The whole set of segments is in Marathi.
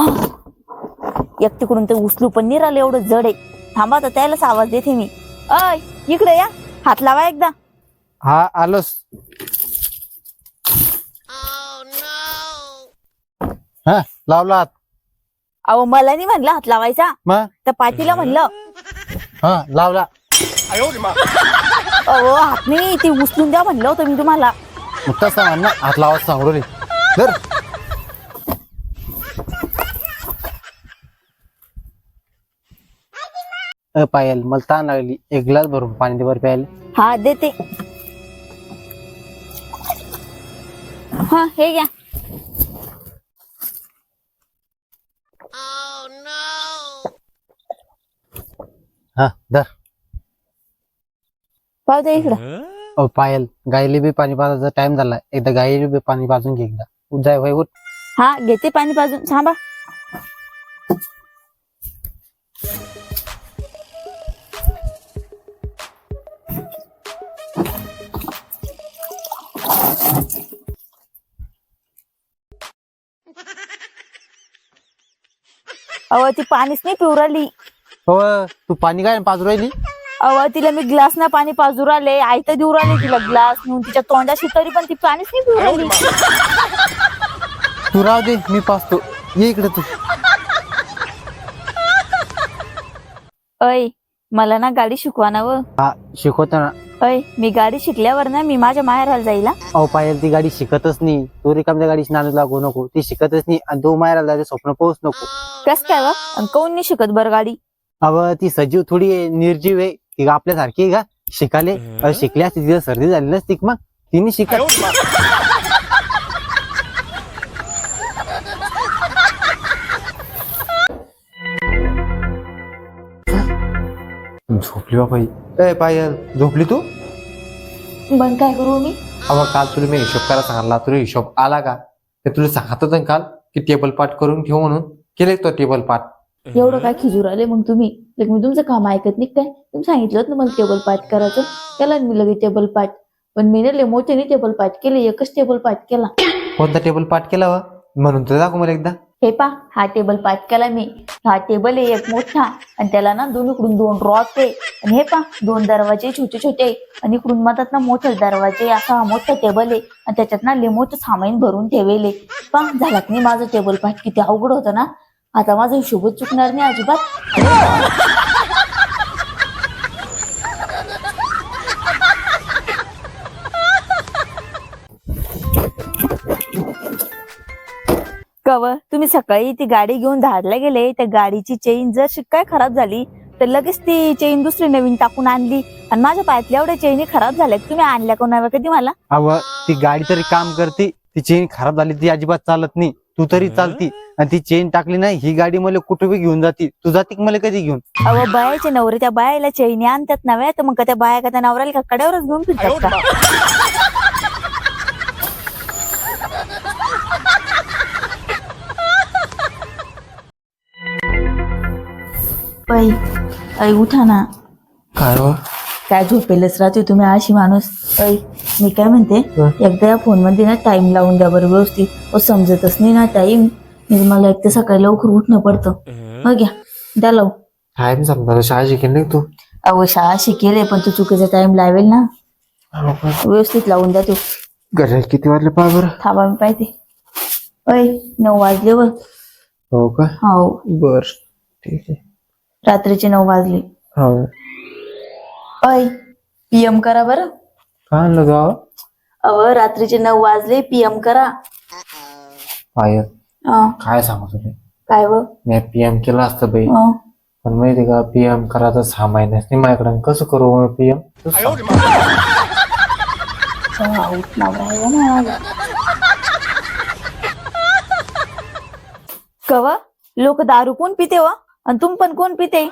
एक तिकडून ते उचलू पण नाही राहिलं एवढं जड आहे. थांबा तर त्यालाच आवाज देते मी. अय इकडे या. हात लावा एकदा. हा आलोस. हा लावला हात. अहो मला नाही म्हणलं हात लावायचा. मग? तर पाटीला म्हणलं. हा लावला. अहो हात नाही ती उचलून द्या म्हणलं होतं मी तुम्हाला. मग तसं म्हण ना हात लावाच सांगू रे. धर. अ, पायल. मला ताण लागली. एक ग्लास भरून पाणी दे बरं प्यायला. हा देते. हा हे घ्या. हा धर. पाहू दे इकडं. अ, पायल गायले बी पाणी पाजायचा टाइम झाला. एकदा गायले बी पाणी पाजून घे एकदा. उठ जाय वय उठ. हा घेते पाणी पाजून. थांबा. अहो ती पाणीच नाही पिऊ राहिली हो तू पाणी काय पाजू राहिली? अहो तिला मी ग्लास ना पाणी पाजू राहिले. आई तर देऊ राहिले तिला ग्लास नेऊन. तिच्या तोंडाशी तरी पण ती पाणीच नाही पिऊ राहिली. तू राव दे मी पाजतो. ये इकडे तू. अय मला ना गाडी शिकवा ना व. हा शिकवतो ना. अय मी गाडी शिकल्यावर ना मी माझ्या माहेराला जाईल. हा. अहो पायल ती गाडी शिकतच नाही. तू रिकामच्या गाडीची नाणं लागू नको. ती शिकतच नाही आणि तू मायला जायचं स्वप्न पोहोच नको. कस काय अन काऊन नाही शिकत बरं गाडी? अव ती सजीव थोडी आहे, निर्जीव आहे. ती का आपल्यासारखी आहे का? शिकाले. अहो, शिकली असती तिला सर्दी झाली नसती का मग? तिने शिकत. झोपली बाबाई ए पायल झोपली तू? पण काय करू मी? अव काल तुला मी हिशोब करायला सांगितला तुला हिशोब आला का? ते तुला सांगत होतं ना काल की टेबल पाठ करून ठेव म्हणून. केले तो टेबल पाठ. एवढं काय खिजूर आले मग तुम्ही? लगे मी तुमचं काम ऐकत नाही काय? तुम्ही सांगितलं होतं ना मला टेबल पाठ करायचं. केला ना मी लगे टेबल पाठ. पण मी ना मोठ्याने टेबल पाठ केले एकच टेबल पाठ केला. कोणता टेबल पाठ केला वा? म्हणून तर दाखव मला एकदा. हे पा हा टेबल पाठ केला मी. हा टेबल आहे एक मोठा आणि त्याला ना दोन इकडून दोन रॉक आहे. आणि हे पा दोन दरवाजे छोटे छोटे आणि इकडून मधात ना मोठे दरवाजे असा हा मोठा टेबल आहे. आणि त्याच्यात ना लिमोच सामान भरून ठेवेले पा झाला की माझं टेबल पाठ किती अवघड होतं ना. आता माझा हिशोबच चुकणार नाही अजिबात. कव तुम्ही सकाळी ती गाडी घेऊन धाडला गेले त्या गाडीची चेन जर शी- काय खराब झाली तर लगेच ती चेन दुसरी नवीन टाकून आणली. आणि माझ्या पायातल्या एवढ्या चेनी खराब झाल्या तुम्ही आणल्या कोण नव्या कधी मला? अव ती गाडी तरी काम करते ती चेन खराब झाली ती अजिबात चालत नाही. तू तरी चालती. आणि ती चेन टाकली नाही ही गाडी मला कुठे बी घेऊन जाती. तू जाती का मला कधी घेऊन? अहो बायाचे नवरे त्या बायाला चैनी आणतात नव्या तर मग का त्या बाया का त्या नवऱ्याला का कड्यावरच घेऊन फिरतात का? ऐ ऐ उठा ना. काय काय झोपेलच राहते तुम्ही अशी माणूस. ऐ मी काय म्हणते हं. एकदा या फोनमध्ये ना टाइम लावून द्या बरं व्यवस्थित. ओ समजतच नाही ना टाइम मला एक तर सकाळी लवकर उठणं पडतं. हो. घ्या. द्या लावू टाइम समजा शाळा शिकेल नाही तू? अहो शाळा शिकेल पण तू चुकीचा टाइम लावेल ना. व्यवस्थित लावून द्या तू. घरी किती वाजले पहा बरं? थांबा मी पाहिजे अय नऊ वाजले व. हो का? हो. बर ठीक आहे. रात्रीचे नऊ वाजले. हो. अय पीएम करा बरं. काय आणलं गाव अव रात्रीचे नऊ वाजले पीएम करा. पायल अं, काय सांगू तुला? काय व? मी पीएम केलं असतं बाई. अं, पण माहिती का पीएम करायचं सहा महिन्याच नाही माझ्याकडे. कसं करू मी पीएम अं, नवरा आहे माझा. कवा? लोक दारू कोण पिते व? आणि तुम पण कोण पिते?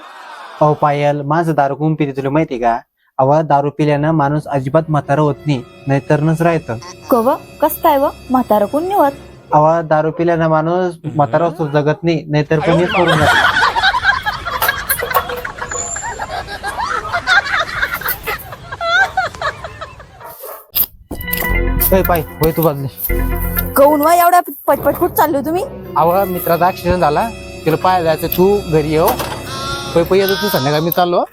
अहो पायल माझं दारू कोण पिते तुला माहिती का? अव दारू पिल्यानं माणूस अजिबात म्हातारा होत नाही नाहीतरनच राहतं. कव कस काय व? म्हातारा कोण निवत अव दारू पिल्यानं माणूस म्हातारा असतो जगत नाही नाहीतर पण हेच करून जातं. पाय होय तू बाजली कौन वा? एवढ्या पटपट कुठ चाललो तुम्ही? अहो मित्राचा ऍक्सिडेंट झाला. तिला पाहायला जायचं तू घरी येऊ पै पै येतो तू संध्याकाळी. मी चाललो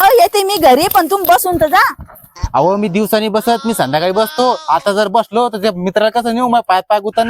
अ येते मी घरी पण तुम्ही बसून तर जा. अहो मी दिवसानी बसत मी संध्याकाळी बसतो. आता जर बसलो तर त्या मित्राला कसं नेऊ? मग पाय पाय गुतान